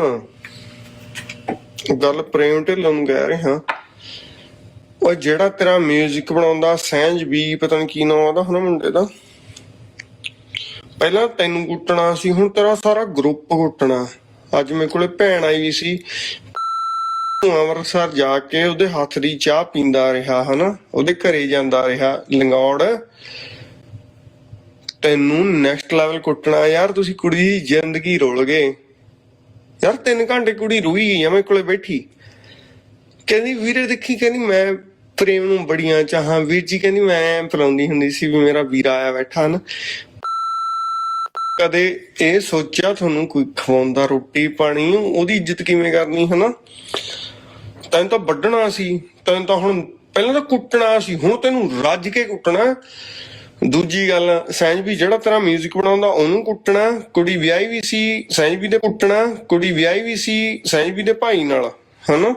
ਪ੍ਰੇਮ ਗੱਲ ਪ੍ਰੇਮ ਢਿੱਲੋਂ ਨੂੰ ਕਹਿ ਰਿਹਾ। ਉਹ ਜਿਹੜਾ ਤੇਰਾ 뮤직 ਬਣਾਉਂਦਾ, ਸਹਿਜ ਵੀ ਪਤਾ ਨਹੀਂ ਕੀ ਨਾਮ ਉਹਦਾ ਹੁਣ ਮੁੰਡੇ ਦਾ? ਪਹਿਲਾਂ ਤੈਨੂੰ ਕੁੱਟਣਾ ਸੀ, ਹੁਣ ਤੇਰਾ ਸਾਰਾ ਗਰੁੱਪ ਕੁੱਟਣਾ। ਅੱਜ ਮੇਰੇ ਕੋਲੇ ਭੈਣ ਆਈ ਵੀ ਸੀ। ਅੰਮ੍ਰਿਤਸਰ ਜਾ ਕੇ ਉਹਦੇ ਹੱਥ ਦੀ ਚਾਹ ਪੀਂਦਾ ਰਿਹਾ, ਹਨਾ? ਉਹਦੇ ਘਰੇ ਜਾਂਦਾ ਰਿਹਾ, ਲੰਗੌੜ। ਤੈਨੂੰ ਨੈਕਸਟ ਲੈਵਲ ਕੁੱਟਣਾ, ਯਾਰ, ਤੁਸੀਂ ਕੁੜੀ ਦੀ ਜ਼ਿੰਦਗੀ ਰੋਲ ਗਏ। ਯਾਰ 3 ਘੰਟੇ ਕੁੜੀ ਰੋਈ ਗਈ ਆ ਮੇਰੇ ਕੋਲੇ ਬੈਠੀ। ਕਹਿੰਦੀ, ਵੀਰੇ ਦੇਖੀ, ਕਹਿੰਦੀ ਮੈਂ ਪ੍ਰੇਮ ਨੂੰ ਬੜੀਆਂ ਚਾਹਾਂ। ਵੀਰ ਜੀ ਕਹਿੰਦੀ, ਮੈਂ ਪਲਾਉਂਦੀ ਹੁੰਦੀ ਸੀ ਵੀ ਮੇਰਾ ਵੀਰ ਆਇਆ ਬੈਠਾ ਨਾ। ਕਦੇ ਇਹ ਸੋਚਿਆ ਤੁਹਾਨੂੰ ਕੋਈ ਖਵਾਉਂਦਾ ਰੋਟੀ ਪਾਣੀ? ਉਹਦੀ ਇੱਜ਼ਤ ਕਿਵੇਂ ਕਰਨੀ, ਹਨਾ? ਤੈਨੂੰ ਤਾਂ ਵੱਢਣਾ ਸੀ। ਤੈਨੂੰ ਤਾਂ ਹੁਣ ਪਹਿਲਾਂ ਤਾਂ ਕੁੱਟਣਾ ਸੀ, ਹੁਣ ਤੈਨੂੰ ਰੱਜ ਕੇ ਕੁੱਟਣਾ। ਦੂਜੀ ਗੱਲ ਸੈਂਜ ਵੀ ਜਿਹੜਾ ਤੇਰਾ 뮤직 ਬਣਾਉਂਦਾ, ਉਹਨੂੰ ਕੁੱਟਣਾ, ਕੁੜੀ ਵਿਆਹੀ ਵੀ ਸੀ ਸੈਂਜ ਵੀ ਦੇ ਕੁੱਟਣਾ, ਕੁੜੀ ਵਿਆਹੀ ਵੀ ਸੀ ਸੈਂਜ ਵੀ ਦੇ ਭਾਈ ਨਾਲ, ਹਨਾ?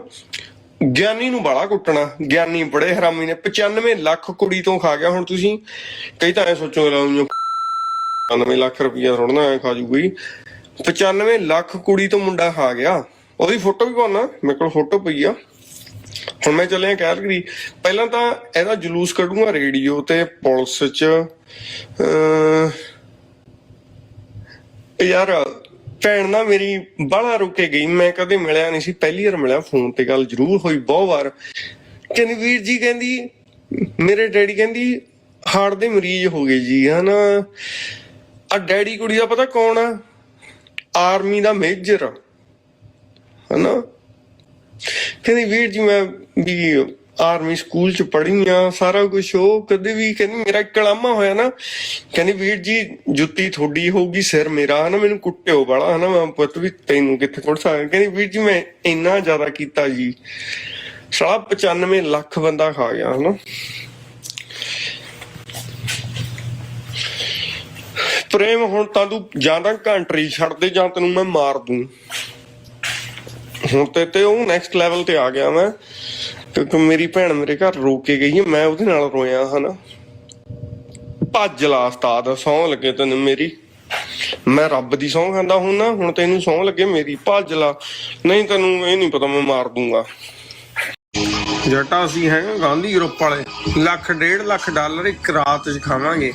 ਗਿਆਨੀ ਨੂੰ ਬਾਲਾ ਕੁੱਟਣਾ, ਗਿਆਨੀ ਬੜੇ ਹਰਾਮੀ ਨੇ 95 ਲੱਖ ਕੁੜੀ ਤੋਂ ਖਾ ਗਿਆ ਹੁਣ ਤੁਸੀਂ। ਕਈ ਤਾਂ ਐ ਸੋਚੋ ਲਾਉਂਗੇ 95 ਲੱਖ ਰੁਪਈਆ ਥੋੜਨਾ ਐ ਖਾ ਜੂ 95 ਲੱਖ ਕੁੜੀ ਤੋਂ ਮੁੰਡਾ ਖਾ ਗਿਆ। ਉਹਦੀ ਫੋਟੋ ਵੀ ਪਾਉਣਾ, ਮੇਰੇ ਕੋਲ ਫੋਟੋ ਪਈ ਆ। ਹੁਣ ਮੈਂ ਚੱਲਿਆ ਕੈਲਗਰੀ ਪਹਿਲਾਂ ਤਾਂ ਇਹਦਾ ਜਲੂਸ ਕੱਢੂਗਾ ਰੇਡੀਓ ਤੇ ਪੁਲਿਸ ਚ। ਯਾਰ, ਭੈਣ ਨਾ ਮੇਰੀ ਬਾਹਲਾ ਰੁਕੇ ਗਈ। ਮੈਂ ਕਦੇ ਮਿਲਿਆ ਨਹੀਂ ਸੀ। ਪਹਿਲੀ ਵਾਰ ਮਿਲਿਆ, ਫੋਨ ਤੇ ਗੱਲ ਜ਼ਰੂਰ ਹੋਈ ਬਹੁਤ ਵਾਰ। ਕਹਿੰਦੀ, ਵੀਰ ਜੀ ਕਹਿੰਦੀ, ਮੇਰੇ ਡੈਡੀ ਕਹਿੰਦੀ, ਹਾਰਟ ਦੇ ਮਰੀਜ਼ ਹੋ ਗਏ ਜੀ, ਹਨਾ। ਆ ਡੈਡੀ ਕੁੜੀ ਦਾ ਪਤਾ ਕੌਣ ਆ? ਆਰਮੀ ਦਾ ਮੇਜਰ, ਹਨਾ। ਕਹਿੰਦੀ ਵੀਰ ਜੀ ਮੈਂ ਵੀ ਆਰਮੀ ਸਕੂਲ ਚ ਪੜ੍ਹੀ ਆ, ਸਾਰਾ ਕੁਝ ਉਹ ਕਦੇ ਵੀ ਕਹਿੰਦੀ ਮੇਰਾ ਕਲਾਮਾ ਹੋਇਆ ਨਾ, ਕਹਿੰਦੀ ਵੀਰ ਜੀ ਜੁੱਤੀ ਥੋੜੀ ਹੋਊਗੀ, ਸਿਰ ਮੇਰਾ ਹਨਾ, ਮੈਨੂੰ ਕੁੱਟਿਓ ਬੜਾ ਹਨਾ, ਮੈਂ ਪੁੱਤ ਵੀ ਤੈਨੂੰ ਕਿੱਥੇ ਕੁੱਟ ਸਕਦਾ। ਕਹਿੰਦੀ ਵੀਰ ਜੀ ਮੈਂ ਇੰਨਾ ਜ਼ਿਆਦਾ ਕੀਤਾ ਜੀ, ਸਾਲਾ 95 ਲੱਖ ਬੰਦਾ ਖਾ ਗਿਆ ਹਨਾ। ਪ੍ਰੇਮ ਹੁਣ ਤਾਂ ਤੂੰ ਜਾਂ ਤਾਂ ਕੰਟਰੀ ਛੱਡ ਦੇ ਜਾਂ ਤੈਨੂੰ ਮੈਂ ਮਾਰ ਦੂੰ। ਹੁਣ ਤੇ ਤੇ ਉਹ ਨੈਕਸਟ ਲੈਵਲ ਤੇ ਆ ਗਿਆ ਮੈਂ, ਕਿਉਂਕਿ ਮੇਰੀ ਭੈਣ ਮੇਰੇ ਘਰ ਰੋ ਕੇ ਗਈ ਹੈ, ਮੈਂ ਉਹਦੇ ਨਾਲ ਰੋਇਆ ਹਨਾ। ਭੱਜ ਲਾ ਉਸਤਾਦ, ਸੌਂ ਲੱਗੇ ਤੈਨੂੰ ਮੇਰੀ। ਮੈਂ ਰੱਬ ਦੀ ਸੌਂ ਖਾਂਦਾ ਹੁਣ ਨਾ ਹੁਣ ਤੈਨੂੰ ਸੌਂ ਲੱਗੇ ਮੇਰੀ, ਭੱਜ ਲਾ। ਨਹੀਂ ਤੈਨੂੰ ਇਹ ਨਹੀਂ ਪਤਾ ਮੈਂ ਮਾਰ ਦੂੰਗਾ। ਜਟਾ ਅਸੀਂ ਹੈਗਾ ਗਾਂਧੀ ਗਰੁੱਪ ਵਾਲੇ, ਲੱਖ ਡੇਢ ਲੱਖ ਡਾਲਰ ਇੱਕ ਰਾਤ 'ਚ ਖਾਵਾਂਗੇ।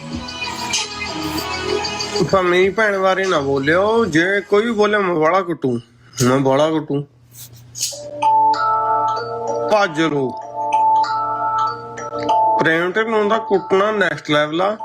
ਪਰ ਮੇਰੀ ਭੈਣ ਬਾਰੇ ਨਾ ਬੋਲਿਓ, ਜੇ ਕੋਈ ਵੀ ਬੋਲੇ ਮੈਂ ਬੜਾ ਕੁੱਟੂ, ਮੈਂ ਬੜਾ ਕੁੱਟੂ। ਭੱਜ ਲੋ ਪ੍ਰੇਮ ਤੇ ਨੂੰ ਦਾ ਕੁੱਟਣਾ ਨੈਕਸਟ ਲੈਵਲ ਆ।